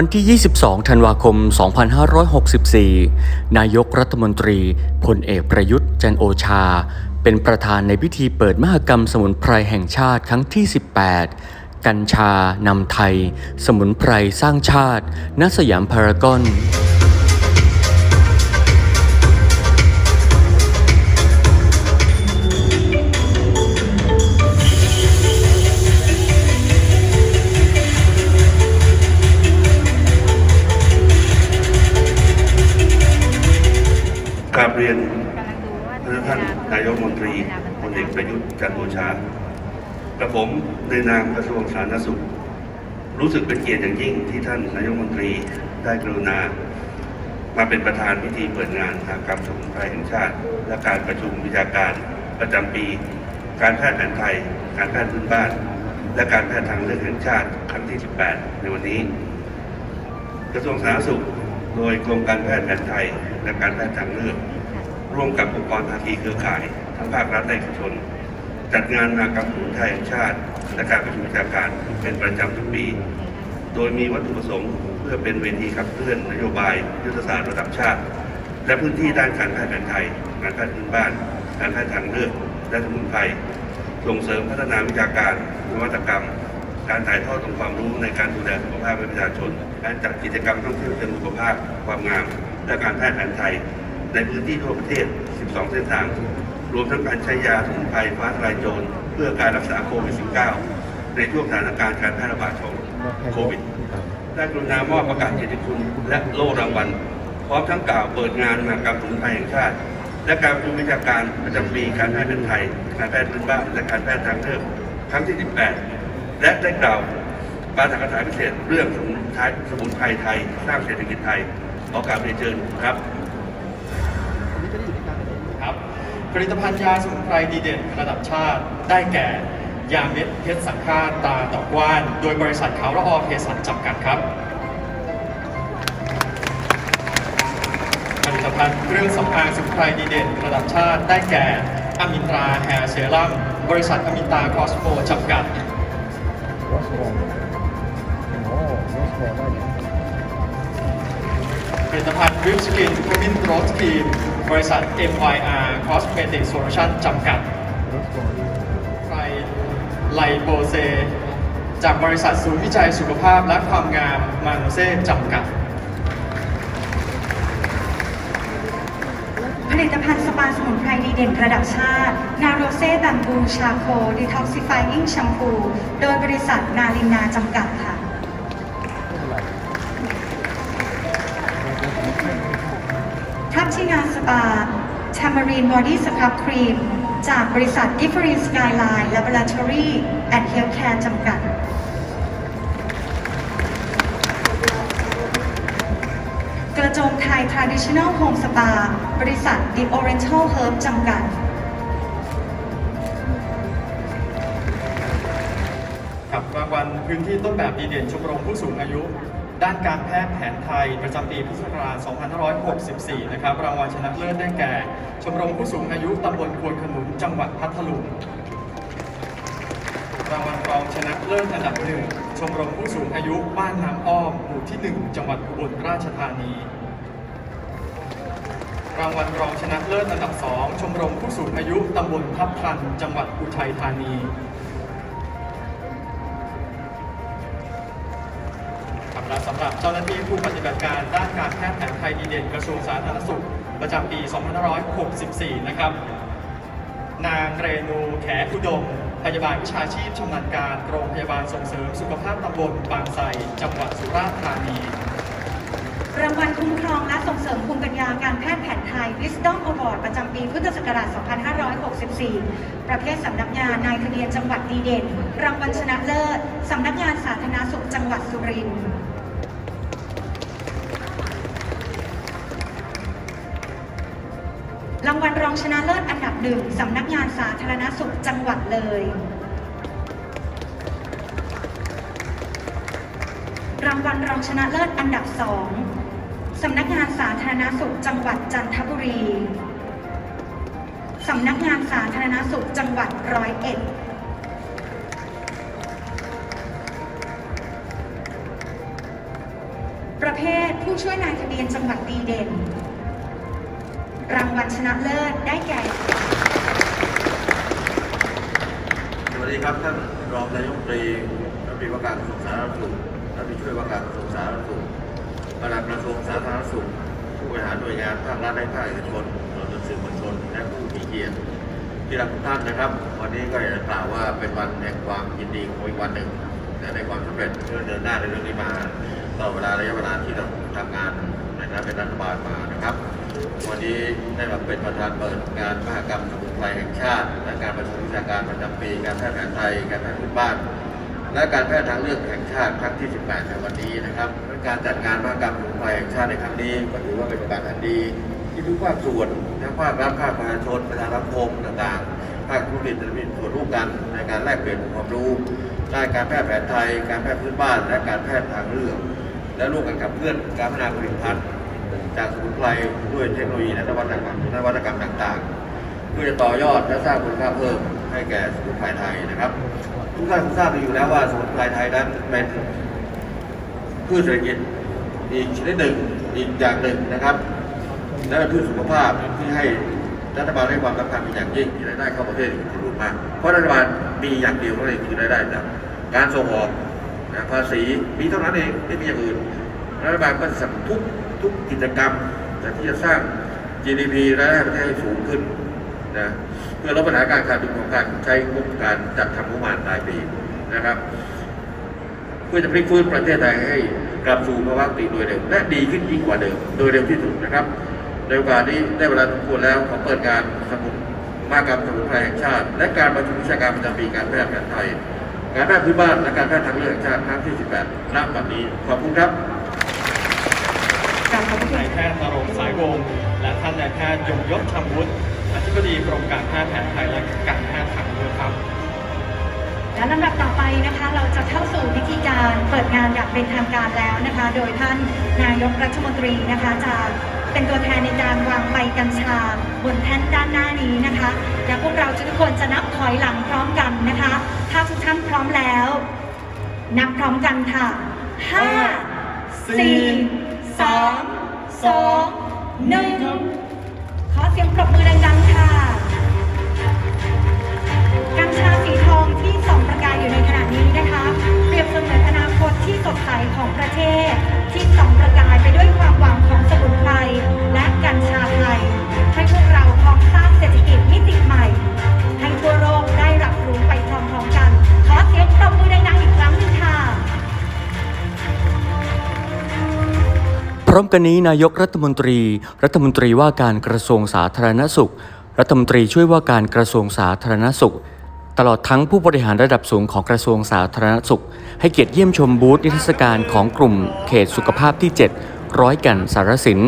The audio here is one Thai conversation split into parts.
วันที่ 22 ธันวาคม 2564 นายกรัฐมนตรีพลเอกประยุทธ์จันโอชา เป็นประธานในพิธีเปิดมหกรรมสมุนไพรแห่งชาติครั้งที่ 18 กัญชานำไทย สมุนไพรสร้างชาติ ณ สยามพารากอน กราบเรียนท่านนายกรัฐมนตรีพลเอกประยุทธ์จันทร์โอชากระผมในนามกระทรวงสาธารณสุข รู้สึกเป็นเกียรติอย่างยิ่งที่ท่านนายกรัฐมนตรีได้กรุณา มาเป็นประธานพิธีเปิดงานทางการสมุนไพรแห่งชาติ และการประชุมวิชาการประจำปี การแพทย์แผนไทย การแพทย์พื้นบ้าน และการแพทย์ทางเลือกแห่งชาติครั้งที่ 18 ในวันนี้ กระทรวงสาธารณสุข โดยกรมการแพทย์แผนไทยและการแพทย์ทางเลือก ร่วมกับองค์กรภาคีเครือข่าย ทั้งภาครัฐและเอกชน จัดงานมากรรมสมุนไพรแห่งชาติ และการประชุมวิชาการเป็นประจำทุกปี โดยมีวัตถุประสงค์เพื่อเป็นเวทีขับเคลื่อนนโยบายยุทธศาสตร์ระดับชาติ และพื้นที่ด้านการแพทย์แผนไทยการแพทย์พื้นบ้าน การแพทย์ทางเลือกและสมุนไพรส่งเสริมพัฒนาวิชาการนวัตกรรม การถ่ายทอดองค์ความรู้ในการดูแลสุขภาพให้ประชาชน การจัดกิจกรรมท่องเที่ยวเชิงสุขภาพความงาม และการแพทย์แผนไทย ในพื้นที่ทั่วประเทศ 12 เส้นทาง รวมทั้งการใช้ยาสมุนไพรฟ้าทลายโจรเพื่อการรักษาโควิด -19 ในช่วงสถานการณ์การแพร่ระบาดของโควิดได้กรุณามอบประกาศเกียรติคุณและโล่รางวัลพร้อมทั้งกล่าวเปิดงานมากรรมสมุนไพรแห่งชาติ และการประชุมวิชาการประจำปีการแพทย์แผนไทย การแพทย์พื้นบ้านและการแพทย์ทางเลือกครั้งที่ 18 และได้กล่าวปาฐกถาพิเศษเรื่องสมุนไพรสมุนไพรไทย สร้างเศรษฐกิจไทยขอกราบเรียนเชิญครับครับผลิตภัณฑ์ยาสมุนไพรดีเด่นระดับชาติได้แก่ ยาเม็ดเพชรสังฆาตตาดอกว่าน โดยบริษัทเขาละออเภสัชจำกัดครับผลิตภัณฑ์เครื่องสำอางสมุนไพรดีเด่นระดับชาติได้แก่อมินตราแฮร์เซรั่มบริษัทอมินตราคอสโปจำกัด ผลิตภัณฑ์วิปสกินขมินโรสกีม บริษัท MYR Cosmetic Solution จำกัด What's ไฟไลโปเซ จากบริษัทศูนย์วิจัยสุขภาพและความงามมาโนเซ่จำกัด ลิตภัณฑ์สปาสมุนไพรดีเด่นระดับชาติ นาโรเซ่บัมบูชาโคดีท็อกซิฟายิ่งแชมพู โดยบริษัทนาลินนาจำกัดค่ะทัพชินาสปาแทมารีนบอดี้สครับครีม จากบริษัท Different Skyline Laboratory and Healthcare จำกัด ระโจมไทย Traditional Home Spa บริษัท The Oriental Herb จำกัด กับรางวัลพื้นที่ต้นแบบดีเด่นชมรมผู้สูงอายุ ด้านการแพทย์แผนไทย ประจำปีพุทธศักราช 2564 นะครับ รางวัลชนะเลิศได้แก่ ชมรมผู้สูงอายุตำบลควนขนุน จังหวัดพัทลุงรางวัลรองชนะเลิศอันดับหนึ่งชมรมผู้สูงอายุบ้านน้ำอ้อ หมู่ที่1จังหวัดอุบลราชธานี รางวัลรองชนะเลิศอันดับ2ชมรมผู้สูงอายุตำบลทับทัน จังหวัดอุทัยธานี ครับและสำหรับเจ้าหน้าที่ผู้ปฏิบัติการด้านการแพทย์แผนไทยดีเด่นกระทรวงสาธารณสุข ประจำปี 2564 นะครับ นางเรนูแขอุดม พยาบาลวิชาชีพชำนาญการโรงพยาบาลส่งเสริมสุขภาพตำบลบางไทรจังหวัดสุราษฎร์ธานี รางวัลคุ้มครองและส่งเสริมภูมิปัญญาการแพทย์แผนไทย Wisdom Award ประจำปีพุทธศักราช 2564 ประเภทสำนักงานนายทะเบียนจังหวัดดีเด่น รางวัลชนะเลิศ สำนักงานสาธารณสุขจังหวัดสุรินทร์ รางวัลรองชนะเลิศอันดับหนึ่งสำนักงานสาธารณสุขจังหวัดเลย รางวัลรองชนะเลิศอันดับสองสำนักงานสาธารณสุขจังหวัดจันทบุรี สำนักงานสาธารณสุขจังหวัดร้อยเอ็ดประเภทผู้ช่วยนายทะเบียนจังหวัดดีเด่น รางวัลชนะเลิศได้แก่ สวัสดีครับท่านรองนายกรัฐมนตรีรัฐมนตรีว่าการกระทรวงสาธารณสุขรัฐมนตรีช่วยว่าการกระทรวงสาธารณสุขปลัดกระทรวงสาธารณสุข ผู้บริหารหน่วยงานภาครัฐและภาคเอกชนรวมถึงสื่อมวลชนและผู้มีเกียรติที่รักทุกท่านนะครับ วันนี้ก็อยากจะกล่าวว่าเป็นวันแห่งความยินดีของอีกวันหนึ่งและในความสำเร็จเพื่อเดินหน้าในเรื่องนี้มาตลอดเวลาระยะเวลาที่เราทำงาน ฐานะเป็นรัฐบาลมานะครับ วันนี้ได้มาเป็นประธานเปิดงานมหกรรมสมุนไพรแห่งชาติ และการประชุมวิชาการประจำปีการแพทย์แผนไทย การแพทย์พื้นบ้าน และการแพทย์ทางเลือกแห่งชาติครั้งที่ 18 ในวันนี้นะครับการจัดงานมหกรรมสมุนไพรแห่งชาติในครั้งนี้ก็ถือว่าเป็นโอกาสอันดี ที่ทุกภาคส่วนทั้งภาครัฐภาคประชาชนประชาสังคมต่างๆภาคธุรกิจจะมีส่วนร่วมกันในการแลกเปลี่ยนองค์ความรู้ด้านการแพทย์แผนไทย การแพทย์พื้นบ้าน และการแพทย์ทางเลือก และร่วมกันขับเคลื่อนการพัฒนาผลิตภัณฑ์ จากสมุนไพรด้วยเทคโนโลยีและนวัตกรรมนวัตกรรมต่างๆ เพื่อจะต่อยอดและสร้างคุณค่าเพิ่มให้แก่สมุนไพรไทยนะครับ ทุกท่านคงทราบดีอยู่แล้วว่าสมุนไพรไทยนั้นเป็นพืชเศรษฐกิจอีกชนิดหนึ่งอีกอย่างหนึ่งนะครับ และเป็นพืชสุขภาพที่ให้รัฐบาลให้ความสำคัญเป็นอย่างยิ่งที่รายได้เข้าประเทศอีกจำนวนมากเพราะรัฐบาลมีอย่างเดียวเท่านั้นคือรายได้จากการส่งออกนะภาษีมีเท่านั้นเองไม่มีอย่างอื่นรัฐบาลก็สนับสนุนทุก ทุกกิจกรรมนะที่จะสร้าง GDP รายได้ประเทศให้สูงขึ้นนะเพื่อลดปัญหาการขาดดุลของการใช้งบการจัดทำงบประมาณรายปีนะครับ เพื่อจะพลิกฟื้นประเทศไทยให้กลับสู่ภาวะปกติโดยเร็วและดีขึ้นยิ่งกว่าเดิม โดยเร็วที่สุดนะครับในโอกาสนี้ได้เวลาสมควรแล้วขอเปิดการสมุนมากรรมสมุนไพรแห่งชาติ และการประชุมวิชาการประจำปีการแพทย์แผนไทย การแพทย์พื้นบ้านและการแพทย์ทางเลือกแห่งชาติครั้งที่ 18ณบัดนี้ขอบคุณครับ นายแพทย์นรงสายวงศ์และท่านนายแพทย์ยงยศธรรมวุฒิอธิบดีกรมการแพทย์แผนไทยและการแพทย์ทางเลือกครับ และลำดับต่อไปนะคะ เราจะเข้าสู่พิธีการเปิดงานอย่างเป็นทางการแล้วนะคะ โดยท่านนายกรัฐมนตรีนะคะจะเป็นตัวแทนในการวางใบกัญชา บนแท่นด้านหน้านี้นะคะ และพวกเราทุกคนจะนับถอยหลังพร้อมกันนะคะ ถ้าทุกท่านพร้อมแล้ว นับพร้อมกันค่ะห้าสี่สาม สองหนึ่งขอเสียงปรบมือดัง พร้อมกันนี้นายกรัฐมนตรี รัฐมนตรีว่าการกระทรวงสาธารณสุข รัฐมนตรีช่วยว่าการกระทรวงสาธารณสุข ตลอดทั้งผู้บริหารระดับสูงของกระทรวงสาธารณสุข ให้เกียรติเยี่ยมชมบูธนิทรรศการของกลุ่มเขตสุขภาพที่ 7 ร้อยกันสารสิน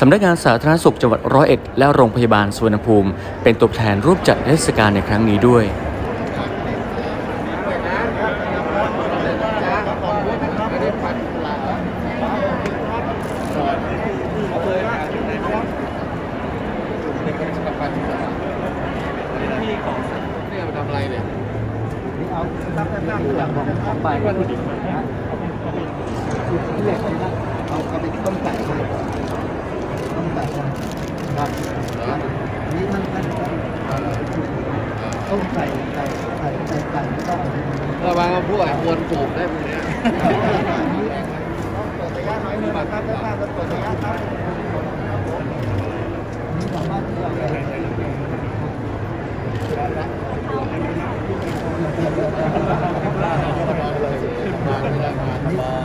สำนักงานสาธารณสุขจังหวัดร้อยเอ็ดและโรงพยาบาลสุวรรณภูมิ เป็นตัวแทนร่วมจัดนิทรรศการในครั้งนี้ด้วย นี่ไปทำอะไรเนี่ย เอาตั้งแต่ตั้งหลัง ของไปก็ดีนะที่เหล็กนะเอาเอาไปต้มไก่ให้ต้มไก่ให้ครับนนี้มันมันต้มไก่ไก่ไก่ไก่ไก่ไม่ต้องระวังพวกไอ้มวลปลูกได้พวกเนี้ยเปิดระยะน้อยหนึ่งครับตั้งแต่ตั้งเปิดระยะครับนี่สามารถที่จะ เ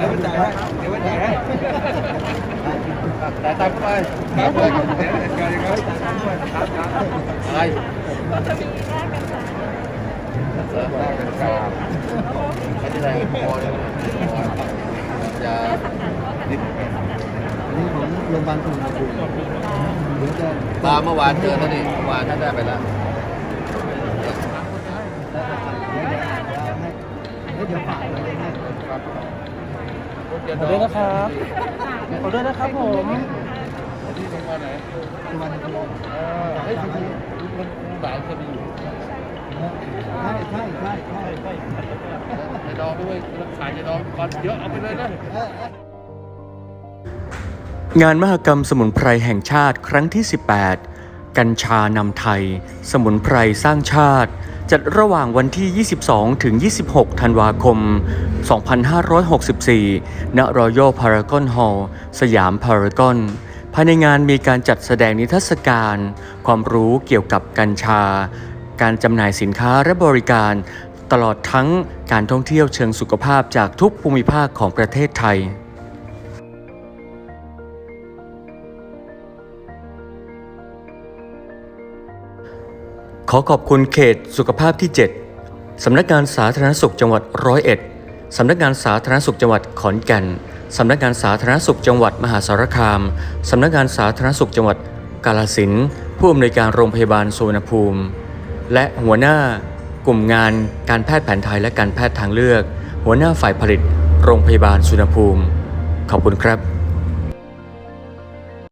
ดี๋ยวจ่ายให้เดี๋ยวจ่ายให้ แต่ตังค์ไปครับผมอะไรไม่ได้พอเลยจะอันนี้ของโรงพยาบาลสุวรรณภูมิเดี๋ยวจะมาเมื่อวานเจอแล้วนี่เมื่อวานท่านได้ไปแล้วเดี๋ยวฝากไว้ให้ ขอด้วยนะครับขอด้วยนะครับผมที่โรงพยาไหนสุวรรณภูมิเฮ้ยจริงๆมันหลายคดีอยู่ใช่ใช่ใช่ใช่ใช่จะดองด้วยขายจะดองก่อนเยอะเอาไปเลยนะงานมหกรรมสมุนไพรแห่งชาติครั้งที่ 18 กัญชานำไทย สมุนไพรสร้างชาติ จัดระหว่างวันที่ 22 ถึง 26 ธันวาคม 2564 ณ Royal Paragon Hall สยามพารากอนภายในงานมีการจัดแสดงนิทรรศการ ความรู้เกี่ยวกับกัญชา การจำหน่ายสินค้าและบริการ ตลอดทั้งการท่องเที่ยวเชิงสุขภาพจากทุกภูมิภาคของประเทศไทย ขอขอบคุณเขตสุขภาพที่ 7 สำนักงานสาธารณสุขจังหวัดร้อยเอ็ดสำนักงานสาธารณสุขจังหวัดขอนแก่น สำนักงานสาธารณสุขจังหวัดมหาสารคาม สำนักงานสาธารณสุขจังหวัดกาฬสินผู้อำนวยการโรงพยาบาลสุวรรณภูมิ และหัวหน้ากลุ่มงานการแพทย์แผนไทยและการแพทย์ทางเลือก หัวหน้าฝ่ายผลิต โรงพยาบาลสุวรรณภูมิ ขอบคุณครับ